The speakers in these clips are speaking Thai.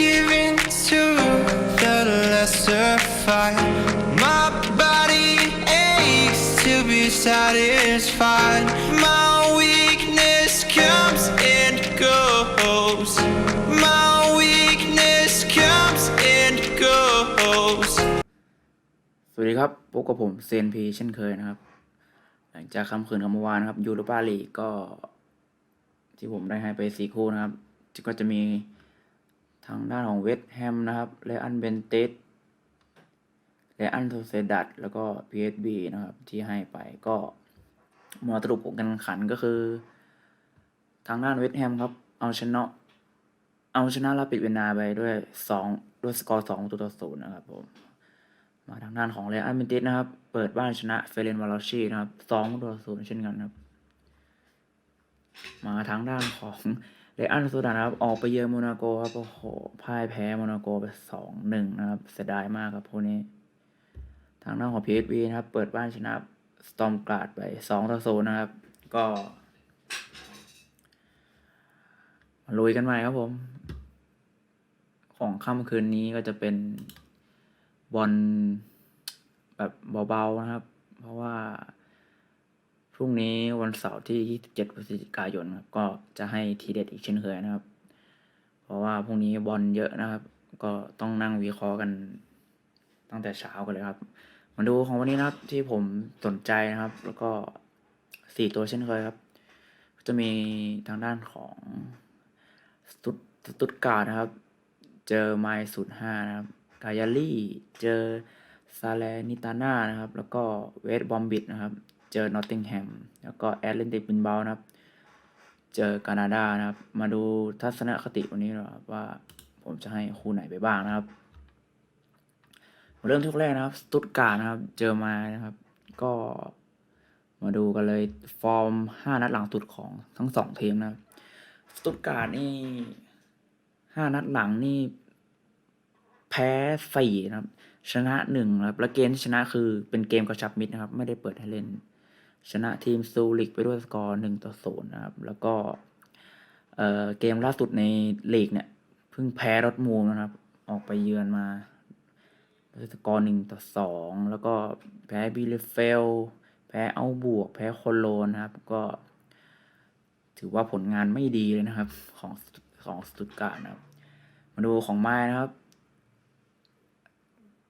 giving to the lesser fight. My body aches to be satisfied. My weakness comes and goes. My weakness comes and goes. สวัสดีครับพบกับผมเซนพีเช่นเคยนะครับ หลังจากคำคืนของเมื่อวานนะครับยูโรปาลีกก็ ที่ผมได้ให้ไปสี่คู่นะครับที่ก็จะมีทางด้านของเวสต์แฮมนะครับเลอันเบนเตสเลอันโซเซดัตแล้วก็ PSB นะครับ ที่ให้ไปก็มาสรุปผลการแข่งขันก็คือ ทางด้านเวสต์แฮมครับ เอาชนะ เอาชนะลาปิดเวยนาไปด้วยสองด้วยสกอร์สองตัวต่อศูนย์นะครับผมมาทางด้านของเรอัลเมนติสนะครับ เปิดบ้านชนะเฟเรนวาลอชีนะครับสองต่อศูนย์เช่นกันครับ มาทางด้านของ เรอัลโซดานะครับ ออกไปเยือนโมนาโกครับ โอ้โห พ่ายแพ้โมนาโกไปสองหนึ่งนะครับ เสียดายมากครับพวกนี้ ทางด้านของ PSV นะครับ เปิดบ้านชนะสตอมกราดไปสองต่อศูนย์นะครับ ก็มาลุยกันใหม่ครับผม ของค่ำคืนนี้ก็จะเป็นบอลแบบเบาๆนะครับ เพราะว่า รุ่งนี้วันเสาร์ที่ 27 พฤศจิกายนครับก็จะให้ทีเด็ดอีกเช่นเคยนะครับ เพราะว่าพรุ่งนี้บอลเยอะนะครับ ก็ต้องนั่งวิเคราะห์กันตั้งแต่เช้ากันเลยครับ มาดูของวันนี้นะครับที่ผมสนใจนะครับ แล้วก็สี่ตัวเช่นเคยครับ จะมีทางด้านของสตุตสตุตการ์ดนะครับ เจอไมล์ศูนย์ห้านะครับกายาลี่เจอซาเลนิตาน่านะครับ แล้วก็เวสบอมบิดนะครับ เจอนอตติงแฮมแล้วก็แอตเลนติกบินเบลนะครับ เจอแคนาดานะครับ มาดูทัศนคติวันนี้นะครับว่าผมจะให้คู่ไหนไปบ้างนะครับ เริ่มที่คู่แรกนะครับสตุตการ์นะครับ เจอมานะครับ ก็มาดูกันเลยฟอร์ม 5 นัดหลังสุดของทั้งสองทีมนะครับสตุตการ์ดนี่ห้านัดหลังนี่ แพ้สี่นะครับ ชนะหนึ่งนะครับ และเกมที่ชนะคือเป็นเกมกระชับมิตรนะครับ ไม่ได้เปิดให้เล่น ชนะทีมซูริกไปด้วยสกอร์หนึ่งต่อศูนย์นะครับ แล้วก็เเกมล่าสุดในลีกเนี่ย เพิ่งแพ้รถมูลนะครับ ออกไปเยือนมาด้วยสกอร์หนึ่งต่อสองแล้วก็แพ้บิเลเฟล แพ้เอาบวก แพ้โคโลนนะครับ ก็ ถือว่าผลงานไม่ดีเลยนะครับ ของของสตุตการ์นะครับ มาดูของไม้นะครับ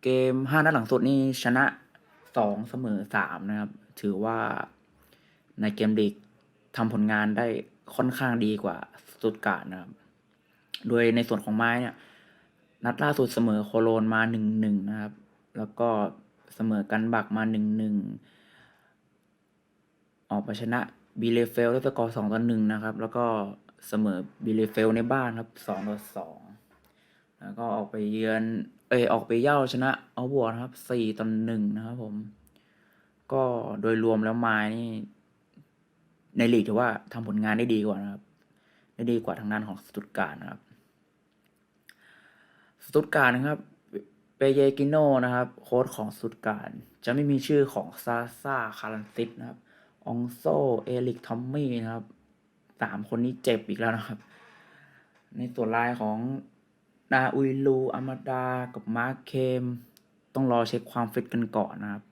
เกมห้านัดหลังสุดนี่ชนะสองเสมอสามนะครับ ถือว่าในเกมลีกทำผลงานได้ค่อนข้างดีกว่าสตุตการ์ดนะครับ โดยในส่วนของไม้เนี่ย นัดล่าสุดเสมอโคโลนมาหนึ่งหนึ่งนะครับ แล้วก็เสมอกันบักมาหนึ่งหนึ่งออกไปชนะบีเลเฟลด้วยสกอร์สองต่อหนึ่งนะครับ แล้วก็เสมอบีเลเฟลในบ้านครับสองต่อสองแล้วก็ออกไปเยือน เอยออกไปเย่าชนะเอาบวกครับสี่ต่อหนึ่งนะครับผม ก็โดยรวมแล้วมานี่ ในลีกถือว่าทำผลงานได้ดีกว่านะครับ ได้ดีกว่าทางด้านของสตุตการ์นะครับ สตุตการ์นะครับเปเยกิโนนะครับ โค้ชของสตุตการ์จะไม่มีชื่อของซาซาคารันซิตนะครับองโซเอลิกทอมมี่นะครับสามคนนี้เจ็บอีกแล้วนะครับ ในส่วนลายของนาอุยลูอามาดา กับมาร์คเคม ต้องรอเช็คความฟิตกันก่อนนะครับ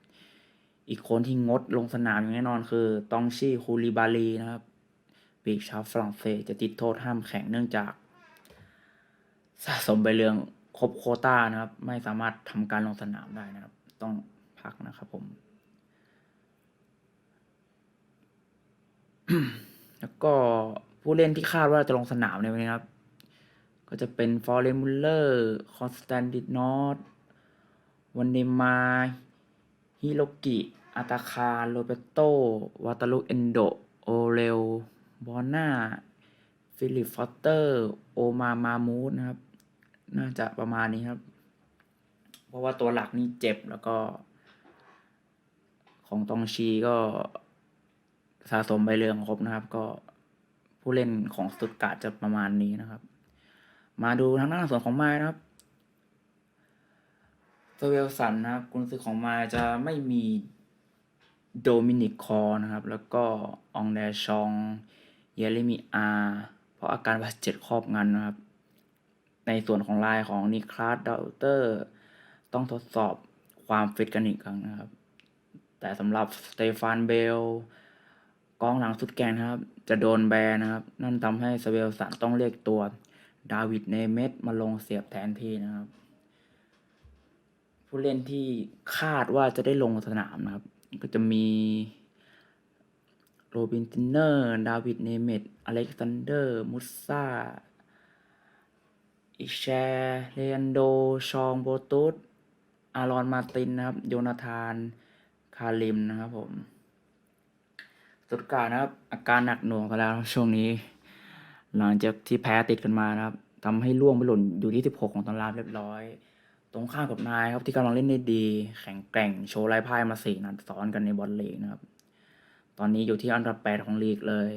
อีกคนที่งดลงสนามอย่างแน่นอนคือตองชี่คูลิบาลีนะครับปีกชาวฝรั่งเศสจะติดโทษห้ามแข่งเนื่องจาก สะสมใบเหลืองครบโคต้านะครับ ไม่สามารถทำการลงสนามได้นะครับ ต้องพักนะครับผม แล้วก็ผู้เล่นที่คาดว่าจะลงสนามในวันนี้ครับ ก็จะเป็นฟอร์เรนมุลเลอร์คอนสแตนตินอตวันเดมาฮิโรกิ อาตาคาโรเบโต วาตาลุเอนโด โอเรล บอน่าฟิลิปฟอสเตอร์ โอมามามูดนะครับ น่าจะประมาณนี้ครับ เพราะว่าตัวหลักนี่เจ็บแล้วก็ ของตองชีก็สะสมใบเหลืองครบนะครับ ก็ผู้เล่นของสตุตการ์ดจะประมาณนี้นะครับ มาดูทางด้านส่วนของไม้นะครับสเวลสันนะครับกุนซือของไม้จะไม่มี โดมินิกคอร์นะครับ แล้วก็องแดชองเยเรมีอาเพราะอาการบาดเจ็บครอบงำนะครับ ในส่วนของลายของนิคลาสดาวเตอร์ ต้องทดสอบความฟิตกันอีกครั้งนะครับ แต่สำหรับสเตฟานเบลกองหลังสุดแกนครับ จะโดนแบนนะครับ นั่นทำให้สเวลสันต้องเรียกตัวดาวิดเนเมสมาลงเสียบแทนที่นะครับ ผู้เล่นที่คาดว่าจะได้ลงสนามนะครับ ก็จะมีโรบินตินเนอร์ ดาวิด เนเมตอเล็กซานเดอร์ มุสซาอิแชร์เลนโด ชอง โบตุสอารอน มาติน นะครับ โยนาธาน คาริม นะครับผม สุดการนะครับ อาการหนักหน่วงกันแล้วช่วงนี้ หลังจากที่แพ้ติดกันมานะครับทำให้ล่วงไปหล่นอยู่ที่ 16 ของตารางเรียบร้อย ตรงข้ามกับนายครับที่กำลังเล่นได้ดี แข็งแกร่งโชว์ไร้พ่ายมาสี่นัดซ้อนกันในบอลลีกนะครับ ตอนนี้อยู่ที่อันดับแปดของลีกเลย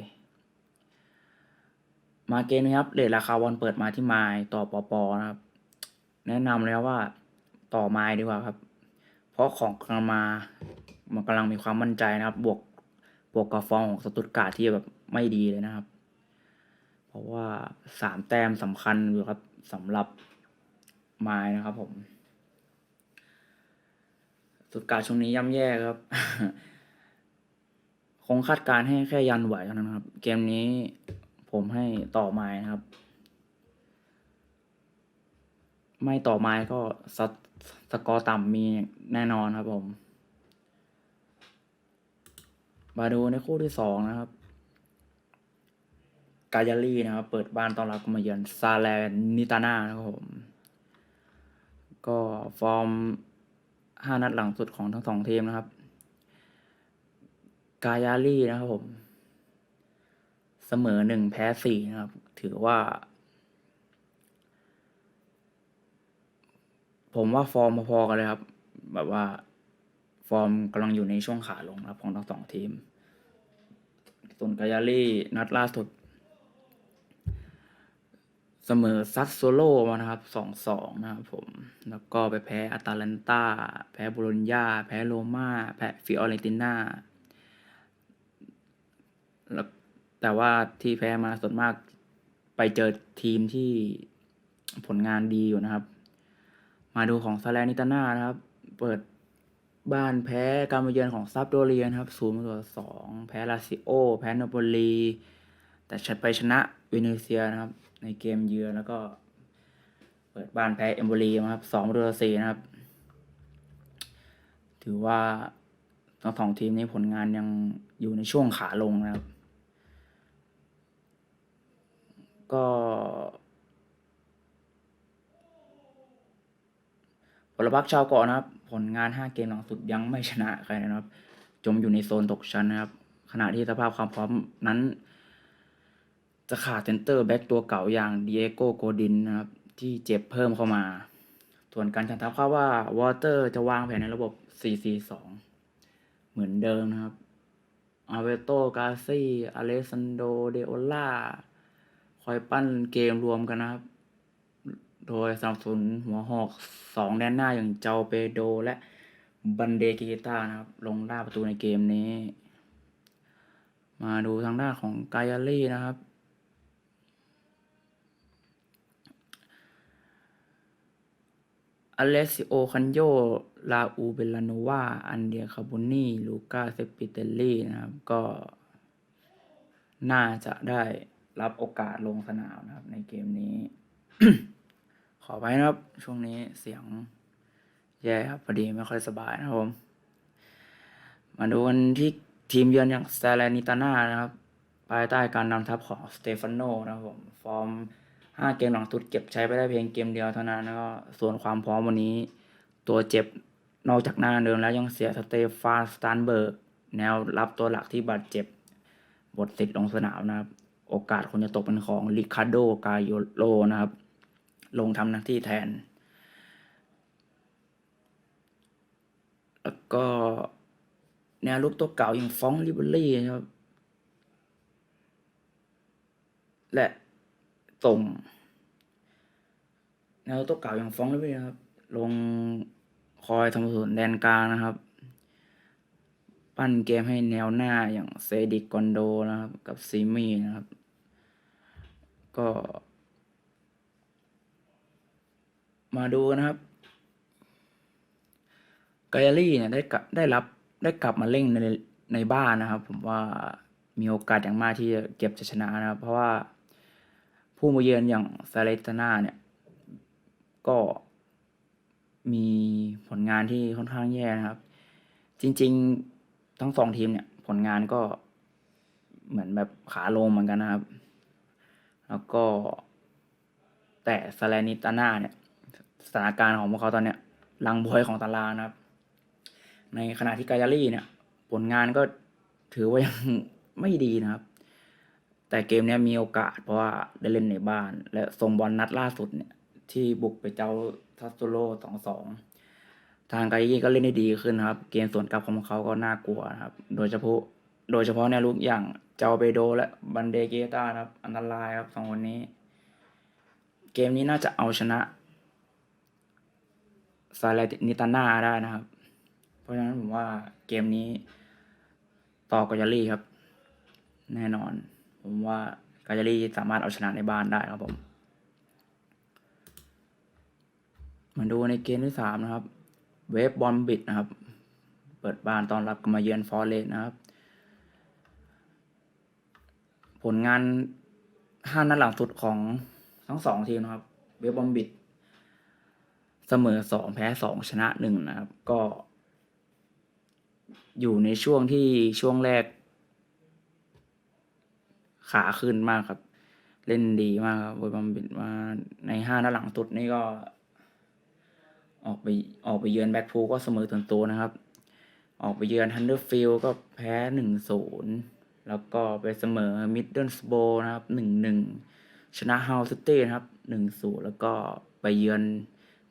มาเกมนี้ครับเรทราคาบอลเปิดมาที่ไมล์ต่อปอปอนะครับ แนะนำเลยครับว่าต่อไมล์ดีกว่าครับ เพราะของกำลังมามันกำลังมีความมั่นใจนะครับ บวกบวกกับฟอร์มของสตุตการ์ดที่แบบไม่ดีเลยนะครับ เพราะว่าสามแต้มสำคัญอยู่ครับสำหรับ ไมล์นะครับผมสุดการช่วงนี้ย่ำแย่ครับ คงคาดการณ์ให้แค่ยันไหวเท่านั้นครับ เกมนี้ผมให้ต่อไม้นะครับ ไม่ต่อไม้ก็สกสกอร์ต่ำมีแน่นอนครับผม มาดูในคู่ที่สองนะครับ กายาลีนะครับ เปิดบ้านต้อนรับมาเยือนซาแลนิตาน่านะครับผม ก็ฟอร์มห้านัดหลังสุดของทั้งสองทีมนะครับ กายาลีนะครับผม เสมอหนึ่งแพ้สี่นะครับ ถือว่า ผมว่าฟอร์มพอๆกันเลยครับ แบบว่าฟอร์มกำลังอยู่ในช่วงขาลงนะครับของทั้งสองทีมส่วนกายาลีนัดล่าสุด เสมอซัสโซโลมานะครับสองสองนะครับผม แล้วก็ไปแพ้อาตาลันตา แพ้โบโลญญา แพ้โรมาแพ้ฟิออเรนติน่าแล้วแต่ว่าที่แพ้มาส่วนมากไปเจอทีมที่ผลงานดีอยู่นะครับ มาดูของซาเลนิตาน่านะครับ เปิดบ้านแพ้การมาเยือนของซับโดเรียนครับศูนย์ต่อสองแพ้ลาซิโอ แพ้นโปลี แต่ชัดไปชนะเวเนเซียนะครับ ในเกมเยือนแล้วก็ เปิดบ้านแพ้เอมโบลีมาครับสองต่อสี่นะครับ ถือว่าทั้งสองทีมนี้ผลงานยังอยู่ในช่วงขาลงนะครับ ก็ผลพักชาวเกาะนะครับ ผลงาน 5 เกมหลังสุดยังไม่ชนะใครนะครับ จมอยู่ในโซนตกชั้นนะครับ ขณะที่สภาพความพร้อมนั้น จะขาดเซนเตอร์แบ็กตัวเก่าอย่างเดิเอโกโกดินนะครับ ที่เจ็บเพิ่มเข้ามา ส่วนการจัดทัพคาดว่าวอเตอร์จะวางแผนในระบบ 4-4-2 เหมือนเดิมนะครับอาเวโตกาซี่อเลซันโด เดโอล่า คอยปั้นเกมรวมกันนะครับ โดยสนับสนุนหัวหอกสองแดนหน้าอย่างเจ้าเปโดและบันเดกิตานะครับ ลงล่าประตูในเกมนี้ มาดูทางด้านของกายาลี่นะครับ อเลซิโอ คันโย ลาอู เบลาโนวา อันเดีย คาโบนีลูกาเซปิเตลลี่นะครับ ก็ น่าจะได้รับโอกาสลงสนามนะครับ ในเกมนี้ ขอไปนะครับ ช่วงนี้เสียงแย่ครับพอดีไม่ค่อยสบายนะครับผม มาดูกันที่ทีมเยือนอย่างซาเลนิตาน่านะครับ ภายใต้การนำทัพของสเตฟานโนนะครับผม ฟอร์ม ห้าเกมหลังสุดเก็บใช้ไปได้เพียงเกมเดียวเท่านั้นแล้วก็ส่วนความพร้อมวันนี้ ตัวเจ็บนอกจากหน้าเดิมแล้วยังเสียสเตฟานสตานเบิร์กแนวรับตัวหลักที่บาดเจ็บ บทสิทธิ์ลงสนามนะครับ โอกาสคนจะตกเป็นของริคาโดกาโยโลนะครับ ลงทำหน้าที่แทน แล้วก็แนวลุกตัวเก่าอย่างฟองลิเบอรี่นะครับ และ ส่งแนวตัวเก่าอย่างฟองลิเบอรี่ครับ ลงคอยทำส่วนแดนกลางนะครับ ปั้นเกมให้แนวหน้าอย่างเซดิกกอนโดนะครับ กับซีมี่นะครับ ก็ มาดูกันะครับกอารี่เนี่ยได้กลับได้รับได้กลับมาเล่นในในบ้านนะครับ ผมว่ามีโอกาสอย่างมากที่จะเก็บชัยชนะนะครับ เพราะว่า ผู้มาเยือนอย่างซาเลตนาเนี่ย ก็มีผลงานที่ค่อนข้างแย่นะครับ จริง ๆ ทั้งสองทีมเนี่ย ผลงานก็เหมือนแบบขาลงเหมือนกันนะครับ แล้วก็แต่ซาเลนิตาน่าเนี่ยสถานการณ์ของพวกเขาตอนเนี้ยลังบวยของตารางนะครับ ในขณะที่กายารี่เนี่ย ผลงานก็ถือว่ายังไม่ดีนะครับ แต่เกมนี้มีโอกาสเพราะว่าได้เล่นในบ้าน และส่งบอลนัดล่าสุดเนี่ย ที่บุกไปเจ้าทัสโซโลสองสองทางไกยี่ก็เล่นได้ดีขึ้นครับ เกมส่วนกลับของเขาก็น่ากลัวครับ โดยเฉพาะโดยเฉพาะในลูกอย่างเจ้าเบโดและบันเดเกต้าครับ อันตรายครับสองคนนี้ เกมนี้น่าจะเอาชนะซาเลนิตาน่าได้นะครับ เพราะฉะนั้นผมว่าเกมนี้ต่อกายารี่ครับ แน่นอน ผมว่ากายารีสามารถเอาชนะในบ้านได้ครับผมมาดูในเกมที่สามนะครับ เวฟบอลบิดนะครับ เปิดบ้านตอนรับกมาเยือนฟอร์เรสนะครับ ผลงานห้านัดหลังสุดของทั้งสองทีมนะครับ เวฟบอมบิดเสมอสองแพ้สองชนะหนึ่งนะครับ ก็ อยู่ในช่วงที่ช่วงแรก ขาขึ้นมากครับ เล่นดีมากครับเวฟบอมบิดมาในห้านัดหลังสุดนี่ก็ ออกไปออกไปเยือนแบ็คพูลก็เสมอถึงตัวนะครับ ออกไปเยือนฮันเดอร์ฟิลก็แพ้หนึ่งศูนย์แล้วก็ไปเสมอมิดเดิลสโบนะครับหนึ่งหนึ่งชนะฮาวซิตี้นะครับหนึ่งศูนย์แล้วก็ไปเยือน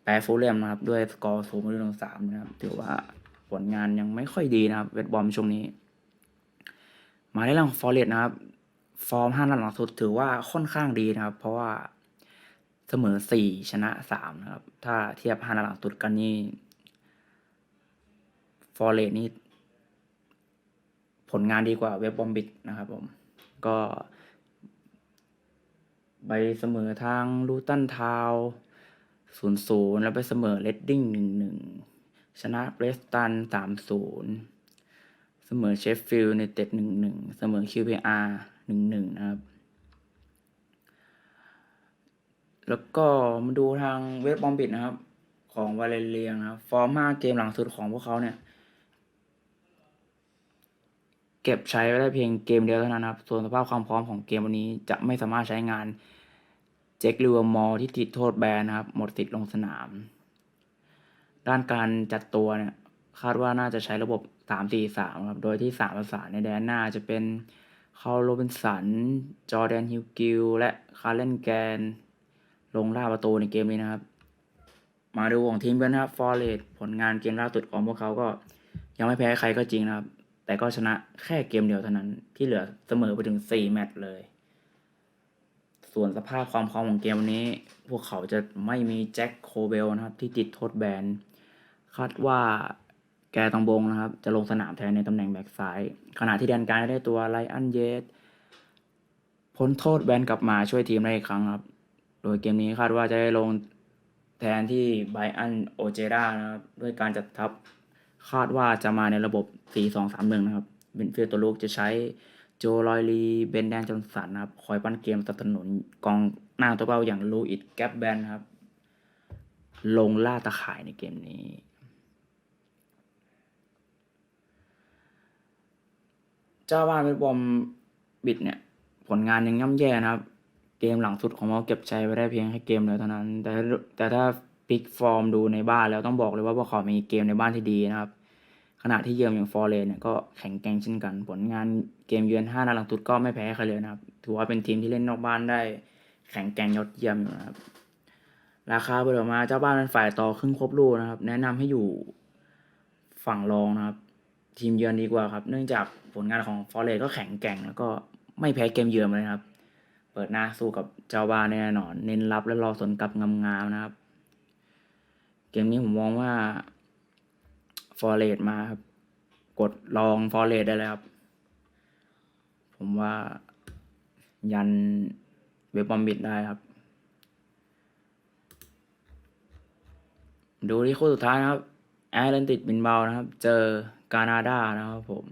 แปรฟูลแลมนะครับ ด้วยสกอร์ศูนย์ประตูสามนะครับ ถือว่าผลงานยังไม่ค่อยดีนะครับ เวทบอมช่วงนี้ มาในเรื่องของฟอร์เรสนะครับ ฟอร์มห้านัดหลังสุดถือว่าค่อนข้างดีนะครับ เพราะว่าเสมอสี่ชนะสามนะครับ ถ้าเทียบห้านัดหลังสุดกันนี่ฟอร์เรสนี่ผลงานดีกว่าเว็บบอมบิดนะครับผม ก็ไปเสมอทางลูตันทาวศูนย์ศูนย์แล้วไปเสมอเลดดิ้งหนึ่งหนึ่งชนะเบรสตันสามศูนย์เสมอเชฟฟิลด์ในเต็ดหนึ่งหนึ่งเสมอคิวพีอาร์ 1-1 นะครับ แล้วก็มาดูทางเว็บบอมบิดนะครับ ของวาเลเรียนะครับ ฟอร์ม 5 เกมหลังสุดของพวกเขาเนี่ย เก็บใช้ไว้ได้เพียงเกมเดียวเท่านั้นครับ ส่วนสภาพความพร้อมของเกมวันนี้จะไม่สามารถใช้งานเจคลิวมอที่ติดโทษแบนนะครับ หมดสิทธิ์ลงสนาม ด้านการจัดตัวเนี่ย คาดว่าน่าจะใช้ระบบ 3 4 3 ครับ โดยที่ 3 ภาษาในแดนหน้าจะเป็น คาร์ลโรบินสัน จอร์แดนฮิวกิล และคาร์เลนแกน ลงล่าประตูในเกมนี้นะครับ มาดูของทีมกันนะครับฟอร์เรสผลงานเกมล่าสุดของพวกเขาก็ยังไม่แพ้ใครก็จริงนะครับ แต่ก็ชนะแค่เกมเดียวเท่านั้นที่เหลือเสมอไปถึง 4 แมตช์เลย ส่วนสภาพความพร้อมของเกมวันนี้ พวกเขาจะไม่มีแจ็คโคเบลนะครับที่ติดโทษแบนคาดว่า แกตองบงนะครับ จะลงสนามแทนในตำแหน่งแบ็กซ้าย ขณะที่แดนกลางได้ตัวไลอันเยสพ้นโทษแบนกลับมาช่วยทีมได้อีกครั้งครับ โดยเกมนี้คาดว่าจะได้ลงแทนที่ไบอันโอเจดานะครับด้วยการจัดทัพคาดว่าจะมาในระบบ 4-2-3-1 นะครับเบนฟิลตัวลูกจะใช้โจลอยลี เบนแดนจอนสันนะครับ คอยปั้นเกมสนับสนุนกองหน้าตัวเป้าอย่างลูอิดแกปแบนครับ ลงล่าตะข่ายในเกมนี้ เจ้าบ้านเวทบอมบิดเนี่ย ผลงานยังย่ำแย่นะครับ เกมหลังสุดของเขาเก็บชัยไว้ได้เพียงแค่เกมเดียวเท่านั้น แต่แต่ถ้าปิกฟอร์มดูในบ้านแล้วต้องบอกเลยว่าพวกเขามีเกมในบ้านที่ดีนะครับ ขณะที่เยือนอย่างฟอร์เรนเนี่ยก็แข็งแกร่งเช่นกัน ผลงานเกมเยือน5นัดหลังสุดก็ไม่แพ้ใครเลยนะครับ ถือว่าเป็นทีมที่เล่นนอกบ้านได้แข็งแกร่งยอดเยี่ยมอยู่นะครับ ราคาเปิดออกมาเจ้าบ้านเป็นฝ่ายต่อครึ่งครบลูกนะครับ แนะนำให้อยู่ฝั่งรองนะครับ ทีมเยือนดีกว่าครับ เนื่องจากผลงานของฟอร์เรสก็แข็งแกร่ง แล้วก็ไม่แพ้เกมเยือนเลยครับ เปิดหน้าสู้กับเจ้าบ้านแน่นอน เน้นรับและรอสนกลับงามๆนะครับ เกมนี้ผมมองว่าฟอร์เรสมาครับ กดลองฟอร์เรสได้เลยครับ ผมว่ายันเวบบอมบิดได้ครับ ดูที่คู่สุดท้ายนะครับ แอตแลนติกบินเบานะครับ เจอ กานาดานะครับผม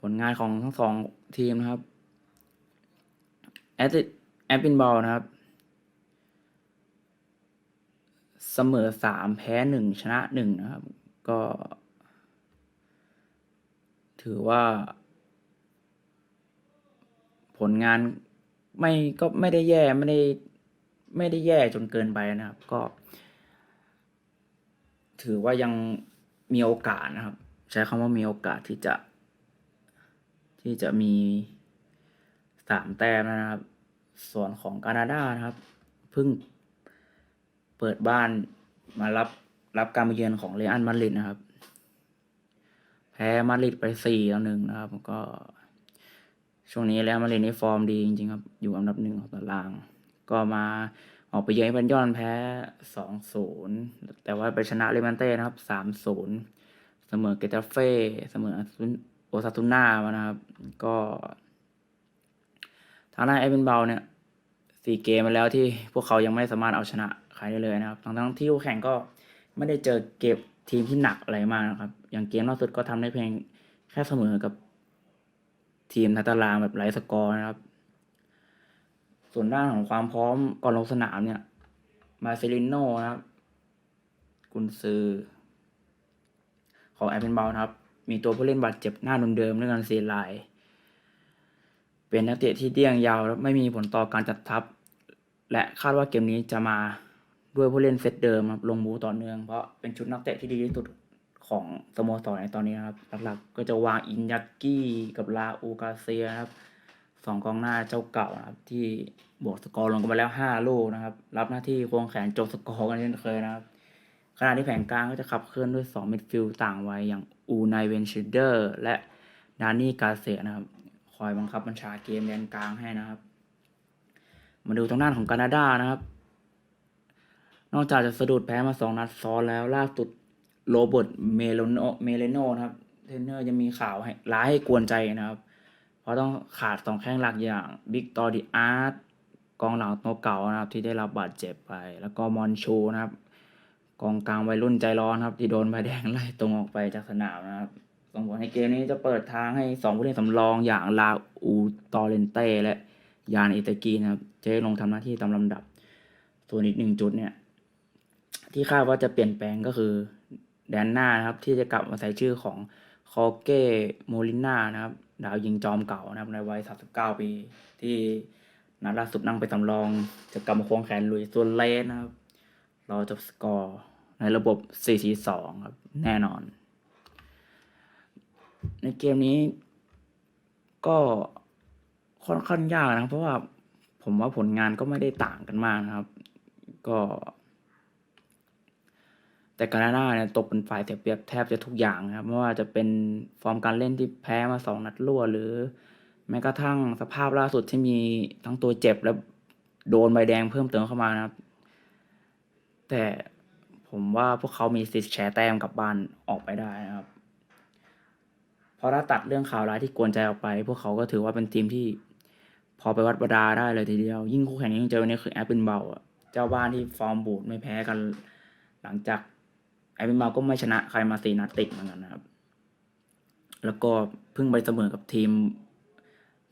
ผลงานของทั้งสองทีมนะครับ แอตแอตบินเบานะครับ เสมอสามแพ้หนึ่งชนะหนึ่งนะครับ ก็ ถือว่า ผลงานไม่ก็ไม่ได้แย่ไม่ได้ไม่ได้แย่จนเกินไปนะครับ ก็ ถือว่ายัง มีโอกาสนะครับ ใช้คำว่ามีโอกาสที่จะ ที่จะมีสามแต้มนะครับ ส่วนของกานาดานะครับเพิ่งเปิดบ้านมารับรับการมาเยือนของเรอัลมาดริดนะครับ แพ้มาดริดไปสี่ต่อหนึ่งนะครับก็ ช่วงนี้แล้วมาดริดนี่ฟอร์มดีจริงๆครับ อยู่อันดับหนึ่งของตาราง ก็มา ออกไปเยือนเอเวนยอนแพ้สองศูนย์แต่ว่าไปชนะเลมันเต้นะครับสามศูนย์เสมอเกตาเฟ่เสมอโอซาตุน่ามานะครับ ก็ ทางด้านเอเวนเบลเนี่ยสี่เกมมาแล้วที่พวกเขายังไม่สามารถเอาชนะใครได้เลยนะครับทั้งทั้งที่คู่แข่งก็ไม่ได้เจอเก็บทีมที่หนักอะไรมากนะครับ อย่างเกมล่าสุดก็ทำได้เพียงแค่เสมอกับทีมในตาราแบบไร้สกอร์นะครับ ส่วนด้านของความพร้อมก่อนลงสนามเนี่ย มาเซลิโนนะครับ กุนซือ ของแอปเปิลเบลนะครับ มีตัวผู้เล่นบาดเจ็บหน้าเดิมๆด้วยกันสี่รายเป็นนักเตะที่เดี้ยงยาวและไม่มีผลต่อการจัดทัพ และคาดว่าเกมนี้จะมาด้วยผู้เล่นเซตเดิมครับลงบูต่อเนื่องเพราะเป็นชุดนักเตะที่ดีที่สุดของสโมสรในตอนนี้นะครับ หลักๆ ก็จะวางอินยักกี้กับลาอูกาเซียครับ สองกองหน้าเจ้าเก่านะครับ ที่บวกสกอร์ลงกันไปแล้วห้าลูกนะครับ รับหน้าที่ควงแขนจบสกอร์กันเช่นเคยนะครับขณะที่แผงกลางก็จะขับเคลื่อนด้วย2มิดฟิลด์ต่างวัยอย่างอูไนเวนชิเดอร์และดานี่กาเซียนะครับ คอยบังคับบัญชาเกมแดนกลางให้นะครับ มาดูทางด้านของแคนาดานะครับ นอกจากจะสะดุดแพ้มาสองนัดซ้อนแล้วล่าสุดโรเบิร์ตเมโลโนเมเลโนนะครับ เทรนเนอร์ยังมีข่าวให้ร้ายให้กวนใจนะครับ เพราะต้องขาดสองแข้งหลักอย่างบิ๊กตอร์ดิอาร์ตกองหลังตัวเก่านะครับ ที่ได้รับบาดเจ็บไป แล้วก็มอนชูนะครับ กองกลางวัยรุ่นใจร้อนครับ ที่โดนใบแดงไล่ตรงออกไปจากสนามนะครับส่งผลให้เกมนี้จะเปิดทางให้สองผู้เล่นสำรองอย่างลาอูตอเรนเต้และยานอิตากีนะครับจะลงทำหน้าที่ตามลำดับ ส่วนอีกหนึ่งจุดเนี่ย ที่คาดว่าจะเปลี่ยนแปลงก็คือแดนหน้านะครับ ที่จะกลับมาใส่ชื่อของ คอเก้โมลิน่านะครับ ดาวยิงจอมเก่านะครับ ในวัย 39 ปี ที่นัดล่าสุดนั่งไปสำรองจะกลับมาควงแขนลุยส่วนเลนนะครับ เราจะสกอร์ในระบบ 4-4-2 ครับ แน่นอน ในเกมนี้ ก็ค่อนข้างยากนะครับเพราะว่าผมว่าผลงานก็ไม่ได้ต่างกันมากนะครับ ก็ แต่กานาดาเนี่ยตกเป็นฝ่ายเสียเปรียบแทบจะทุกอย่างนะครับไม่ว่าจะเป็นฟอร์มการเล่นที่แพ้มาสองนัดรั่วหรือ แม้กระทั่งสภาพล่าสุดที่มีทั้งตัวเจ็บและโดนใบแดงเพิ่มเติมเข้ามานะครับ แต่ผมว่าพวกเขามีสิทธิ์แชร์แต้มกลับบ้านออกไปได้นะครับเพราะถ้าตัดเรื่องข่าวร้ายที่กวนใจออกไป พวกเขาก็ถือว่าเป็นทีมที่พอไปวัดประดาได้เลยทีเดียว ยิ่งคู่แข่งที่งเจอวันนี้คือแอปเปิลเบลอะเจ้าบ้านที่ฟอร์มบูดไม่แพ้กัน หลังจาก แอเปิลเบลก็ไม่ชนะใครมาสี่นัดติดเหมือนกันนะครับ แล้วก็เพิ่งไปเสมอกับทีม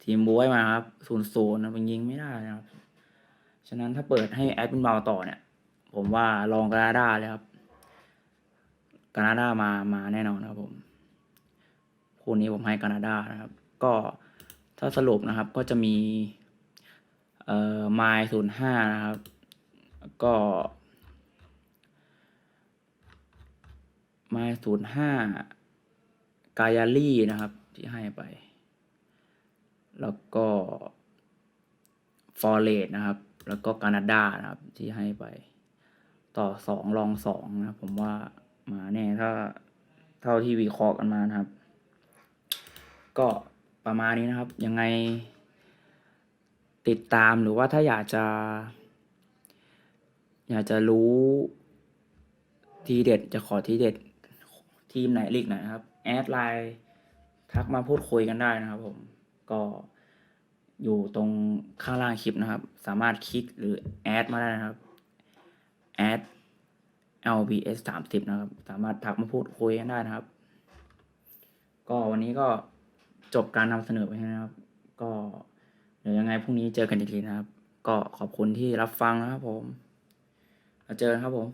ทีมบวยมาครับศูนย์ศูนย์นะมันยิงไม่ได้นะครับ ฉะนั้นถ้าเปิดให้แอดเป็นเบาต่อเนี่ย ผมว่าลองกานาดาเลยครับกานาดามามาแน่นอนครับผมคู่นี้ผมให้กานาดานะครับ ก็ถ้าสรุปนะครับก็จะมีเอ่อไมล์ศูนย์ห้านะครับ ก็ ไมล์ศูนย์ห้ากายาลี่นะครับ ที่ให้ไป แล้วก็ฟอร์เรสนะครับ แล้วก็กานาดานะครับ ที่ให้ไป ต่อสองรองสองนะครับผมว่ามาแน่ถ้าเท่าที่วิเคราะห์กันมานะครับ ก็ประมาณนี้นะครับ ยังไง ติดตามหรือว่าถ้าอยากจะ อยากจะรู้ทีเด็ดจะขอทีเด็ด ทีมไหนลีกไหนนะครับ แอดไลน์ทักมาพูดคุยกันได้นะครับผม ก็อยู่ตรงข้างล่างคลิปนะครับ สามารถคลิกหรือแอดมาได้นะครับ แอด LBS สามสิบนะครับ สามารถทักมาพูดคุยกันได้นะครับ ก็วันนี้ก็จบการนำเสนอไปแล้วนะครับ ก็เดี๋ยวยังไงพรุ่งนี้เจอกันอีกทีนะครับ ก็ขอบคุณที่รับฟังนะครับผมแล้วเจอกันครับผม